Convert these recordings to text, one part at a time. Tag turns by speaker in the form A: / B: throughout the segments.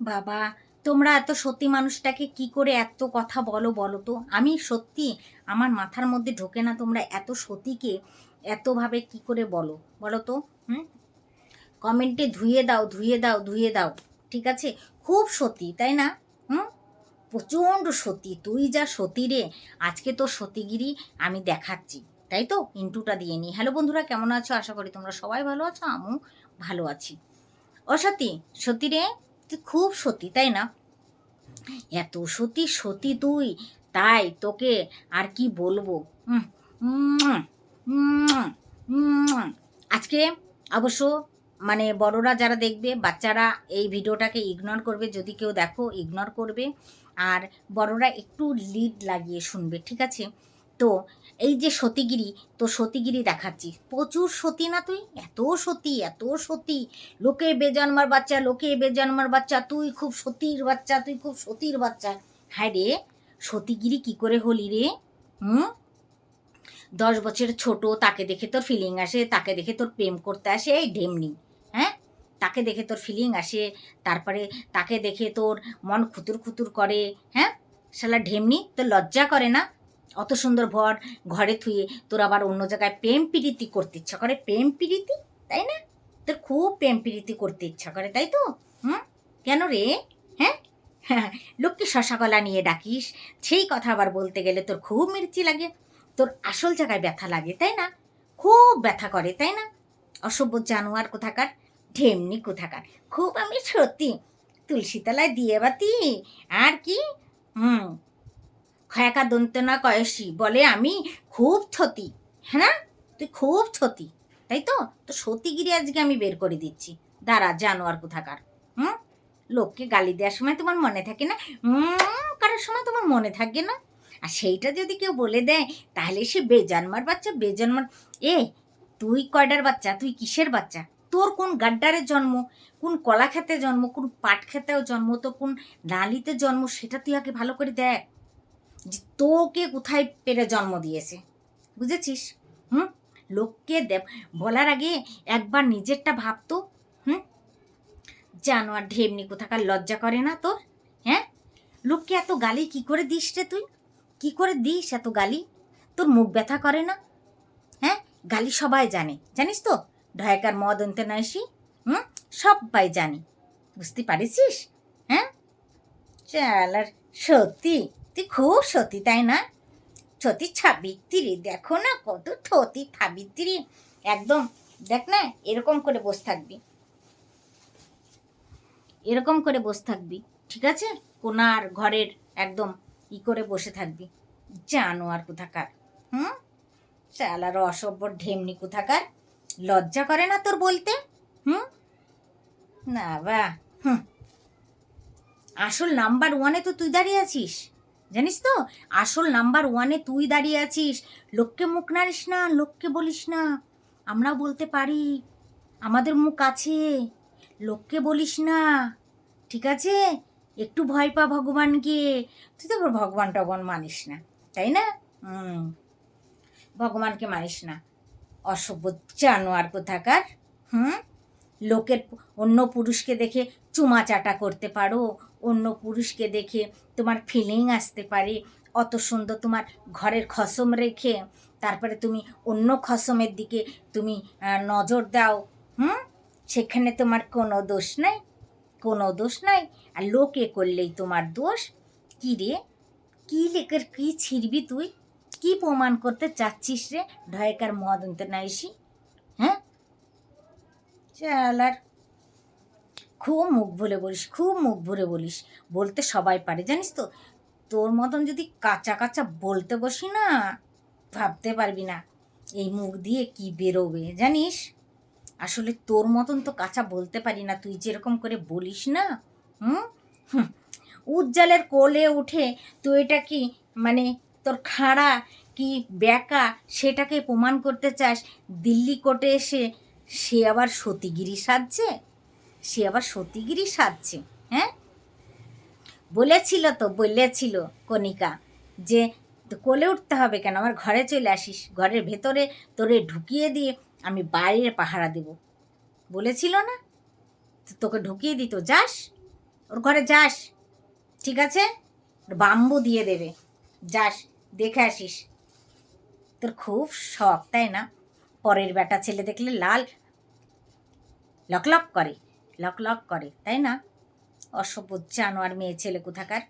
A: বাবা, তোমরা এত সত্যি মানুষটাকে কি করে এত কথা বলো বলো তো? আমি সত্যি, আমার মাথার মধ্যে ঢোকে না তোমরা এত সতীকে এতভাবে কি করে বলো বলো তো? হুম? কমেন্টে ধুয়ে দাও ধুয়ে দাও ধুয়ে দাও, ঠিক আছে? খুব সতী, তাই না? হুম? প্রচণ্ড সতী, তুই যা সতী রে, আজকে তো সতীগিরি আমি দেখাচ্ছি, তাই তো? ইন্টুটা দিয়ে নি। হ্যালো বন্ধুরা, কেমন আছো? আশা করি তোমরা সবাই ভালো আছো, আমিও ভালো আছি। অসতী, সতী রে? খুব সতী তাই না? এত সতী সতী তুই। তাই তোকে আর কি বলব। আজকে অবশ্য মানে বড়রা যারা দেখবে, বাচ্চারা এই ভিডিওটাকে ইগনোর করবে, যদি কেউ দেখো ইগনোর করবে। আর বড়রা একটু লিড লাগিয়ে শুনবে, ঠিক আছে? তো এই যে সতীগিরি, তো সতীগিরি দেখাচ্ছি। প্রচুর সতী না তুই? এত সতী এত সতী। লোকে বেজন্মার বাচ্চা লোকে বেজন্মার বাচ্চা, তুই খুব সতীর বাচ্চা, তুই খুব সতীর বাচ্চা। হ্যাঁ রে, সতীগিরি কি করে হলি রে? হুম? দশ বছর ছোট, তাকে দেখে তোর ফিলিং আসে, তাকে দেখে তোর প্রেম করতে আসে, এই ঢেমনি। হ্যাঁ? তাকে দেখে তোর ফিলিং আসে, তারপরে তাকে দেখে তোর মন খুতুর খুতুর করে। হ্যাঁ? শালা ঢেমনি, তোর লজ্জা করে না? অত সুন্দর ভর ঘরে থুয়ে তোর আবার অন্য জায়গায় প্রেম প্রীতি করতে ইচ্ছা করে। প্রেম প্রীতি? তাই না? তোর খুব প্রেম প্রীতি করতে ইচ্ছা করে, তাই তো? হুম? কেন রে? হ্যাঁ? লোককে শশা কলা নিয়ে ডাকিস, সেই কথা আবার বলতে গেলে তোর খুব মির্চি লাগে, তোর আসল জায়গায় ব্যথা লাগে, তাই না? খুব ব্যথা করে, তাই না? অসভ্য জানোয়ার কোথাকার? ঢেমনি কোথাকার? খুব আমি সত্যি তুলসীতলায় দিয়ে বাতি আর কি? হুম। খয়াকা দন্ত না কয়সী, বলে আমি খুব থতি। হ্যাঁ তুই খুব থতি, তাই তো? তো সতীগিরি আজকে আমি বের করে দিচ্ছি। দাঁড়া জানোয়ার কোথাকার। হুম? লোককে গালি দেওয়ার সময় তোমার মনে থাকে না? হুম, কারোর সময় তোমার মনে থাকে না? আর সেইটা যদি কেউ বলে দেয়, তাহলে সে বেজন্মার বাচ্চা, বেজন্মার এ, তুই কয়ডার বাচ্চা? তুই কিসের বাচ্চা? তোর কোন গাড্ডারে জন্ম? কোন কলা খেতে জন্ম? কোন পাট খেতেও জন্ম? তো কোন নালিতে জন্ম? সেটা তুই আগে ভালো করে দেখ। যে তোকে কোথায় পেরে জন্ম দিয়েছে? বুঝেছিস? হুম? লোককে বলার আগে একবার নিজেরটা ভাবতো হুম? জানোয়ার ঢেমনি কোথাকার লজ্জা করে না তোর? হ্যাঁ? লোককে এত গালি কি করে দিস রে তুই? কি করে দিস এত গালি? তোর মুখ ব্যথা করে না? হ্যাঁ? গালি সবাই জানে, জানিস তো? ঢয়কার মদ আনতে নাইসি হুম? সবাই জানি। বুঝতে পারিস হ্যাঁ? চাল আর সত্যি। তুই খুব সত্যি তাই না? সত্যি ছাবিত্রি দেখো না কত সত্যি ছাবিত্রি একদম, দেখ না, এরকম করে বসে থাকবি। এরকম করে বসে থাকবি, ঠিক আছে? কোনার ঘরের একদম ই করে বসে থাকবি। জানো আর কোথাকার, হুম? চালার অসভ্য ঢেমনি কোথাকার? লজ্জা করে না তোর বলতে, হুম? না, বা, হুম। আসল নাম্বার ওয়ানে তো তুই দাঁড়িয়ে আছিস। জানিস তো? আসল নাম্বার ওয়ানে তুই দাঁড়িয়ে আছিস। লোককে মুখ নাড়িস না, লোককে বলিস না। আমরা বলতে পারি। আমাদের মুখ আছে। লোককে বলিস না। ঠিক আছে? একটু ভয় পা ভগবানকে। তুই তো ভগবান টগবান মানিস না, তাই না? ভগবানকে মানিস না। অসভ্য জানোয়ার কোথাকার, হুম? লোকের অন্য পুরুষকে দেখে চুমা চাটা করতে পারো। অন্য পুরুষকে দেখে তোমার ফিলিং আসতে পারে। অত সুন্দর তোমার ঘরের খসম রেখে, তারপরে তুমি অন্য খসমের দিকে তুমি নজর দাও। হুম? সেখানে তোমার কোনো দোষ নাই, কোনো দোষ নাই। আর লোকে করলেই তোমার দোষ। কী রে? কী লেখের কী ছিড়বি তুই? কি প্রমাণ করতে চাচ্ছিস রে? ঢয়কার মদ আনতে নাইসি হ্যাঁ? চাল আর খুব মুখ ভরে বলিস, খুব মুখ ভরে বলিস। বলতে সবাই পারে, জানিস তো? তোর মতন যদি কাঁচা কাঁচা বলতে বসি না, ভাবতে পারবি না এই মুখ দিয়ে কি বেরোবে, জানিস? আসলে তোর মতন তো কাঁচা বলতে পারি না, তুই যেরকম করে বলিস না, হুম। উজ্জ্বলের কোলে উঠে তুই এটা কি মানে তোর খাড়া কি ব্যাকা সেটাকে প্রমাণ করতে চাস? দিল্লি কোর্টে এসে সে আবার সতীগিরি সাজছে সে আবার সতীগিরি সাজছে হ্যাঁ? বলেছিল তো, বলেছিল কণিকা যে কোলে উঠতে হবে কেন? আমার ঘরে চলে আসিস। ঘরের ভেতরে তোরে ঢুকিয়ে দিয়ে আমি বাইরে পাহারা দেব। বলেছিল না? তোকে ঢুকিয়ে দিত যাস। ওর ঘরে যাস, ঠিক আছে? বাম্বু দিয়ে দেবে। যাস, দেখে আসিস। তোর খুব শখ, তাই না? পরের বেটা ছেলে দেখলে লাল লক লক করে। লক লক করে, তাই না? অসভ্য জানোয়ার মেয়ে ছেলে কোথাকার?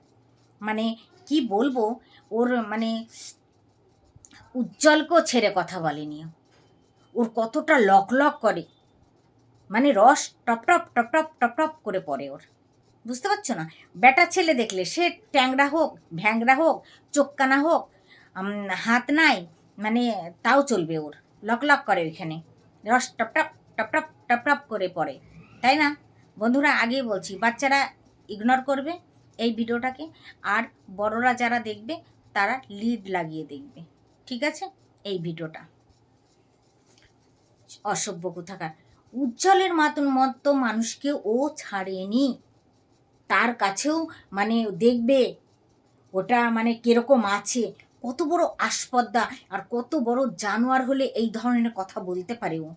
A: মানে কি বলব, ওর মানে উজ্জ্বলকেও ছেড়ে কথা বলেনি। ওর কতটা লক লক করে মানে রস টপ টপ টপ টপ টপ টপ করে পড়ে ওর। বুঝতে পারছ না? বেটা ছেলে দেখলে সে ট্যাংরা হোক, ভ্যাংরা হোক, চোখকানা হোক হাত নাই মানে তাও চলবে ওর। লক লক করে ওইখানে। রস টপ টপ টপ টপ টপ টপ করে পড়ে। তাই না? বন্ধুরা আগে বলছি, বাচ্চারা ইগনোর করবে এই ভিডিওটাকে, আর বড়রা যারা দেখবে, তারা লিড লাগিয়ে দেখবে, ঠিক আছে? এই ভিডিওটা। অসভ্য কোথাকার। উজ্জ্বলের মতন মতো মানুষকে ও ছাড়েনি। তার কাছেও মানে দেখবে, ওটা মানে কীরকম আছে, কত বড় আস্পর্দা আর কত বড় জানোয়ার হলে এই ধরনের কথা বলতে পারে ও।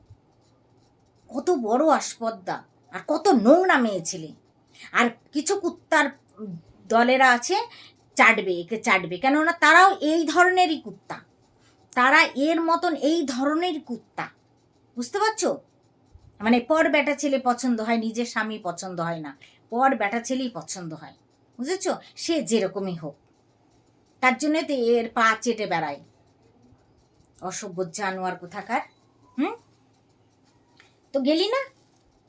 A: কত বড় আস্পর্দা আর কত নোংরা মেয়ে ছেলে। আর কিছু কুত্তার দলেরা আছে, চাটবে, একে চাটবে। কেননা তারাও এই ধরনেরই কুত্তা। তারা এর মতন এই ধরনের কুত্তা। বুঝতে পারছ? মানে পর বেটা ছেলে পছন্দ হয়, নিজের স্বামী পছন্দ হয় না। পর বেটা ছেলেই পছন্দ হয়। বুঝেছ? সে যেরকমই হোক। তার জন্যে তো এর পা চেটে বেড়ায়। অসভ্য জানোয়ার কোথাকার, হুম? তো গেলি না?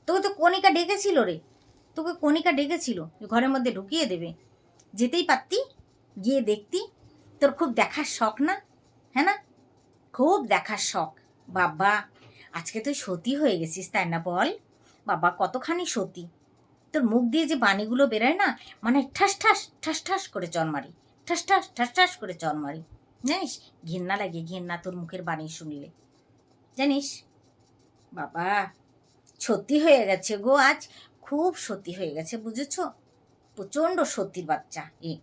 A: তোকে তো কণিকা ডেকেছিল রে। তোকে কণিকা ডেকেছিল ঘরের মধ্যে ঢুকিয়ে দেবে। যেতেই পারতি, গিয়ে দেখতি, তোর খুব দেখার শখ না? হ্যাঁ না? খুব দেখার শখ। বাবা, আজকে তুই সতী হয়ে গেছিস, তাই না বল? বাবা, কতখানি সতী। তোর মুখ দিয়ে যে বাণীগুলো বেরোয় না মানে ঠাস ঠাস ঠাস ঠাস করে চর মারি ঠাস ঠাস ঠাস ঠাস করে চর মারি জানিস, ঘেন্না লাগে, ঘেন্না তোর মুখের বাণী শুনলে। জানিস? বাবা সত্যি হয়ে গেছে গো আজ। খুব সত্যি হয়ে গেছে, বুঝেছ? প্রচণ্ড সত্যির বাচ্চা এ।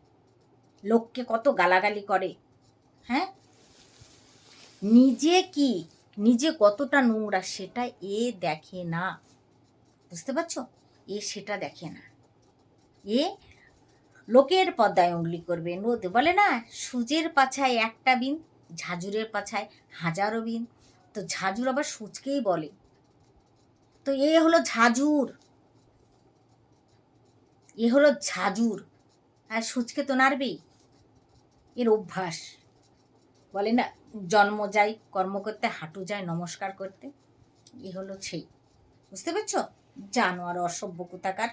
A: লোককে কত গালাগালি করে হ্যাঁ? নিজে কি, নিজে কতটা নোংরা সেটা এ দেখে না। বুঝতে পারছ? এ সেটা দেখে না। এ লোকের পদ্মায় উঙ্গলি করবে। নদী বলে না, সুজের পাছায় একটা বিন, ঝাঁঝুরের পাছায় হাজারো বিন। তো ঝাঁঝুর আবার সুচকেই বলে। তো এ হলো ঝাঁঝুর। এ হলো ঝাঁঝুর। আর সুচকে তো নাড়বেই। এর অভ্যাস। বলে না, জন্ম যায়, কর্ম করতে, হাঁটু যায়, নমস্কার করতে। এ হলো সেই। বুঝতে পারছ? জানোয়ার অসভ্য কোথাকার।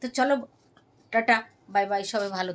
A: তো চলো, টাটা, বাই বাই, সবাই ভালো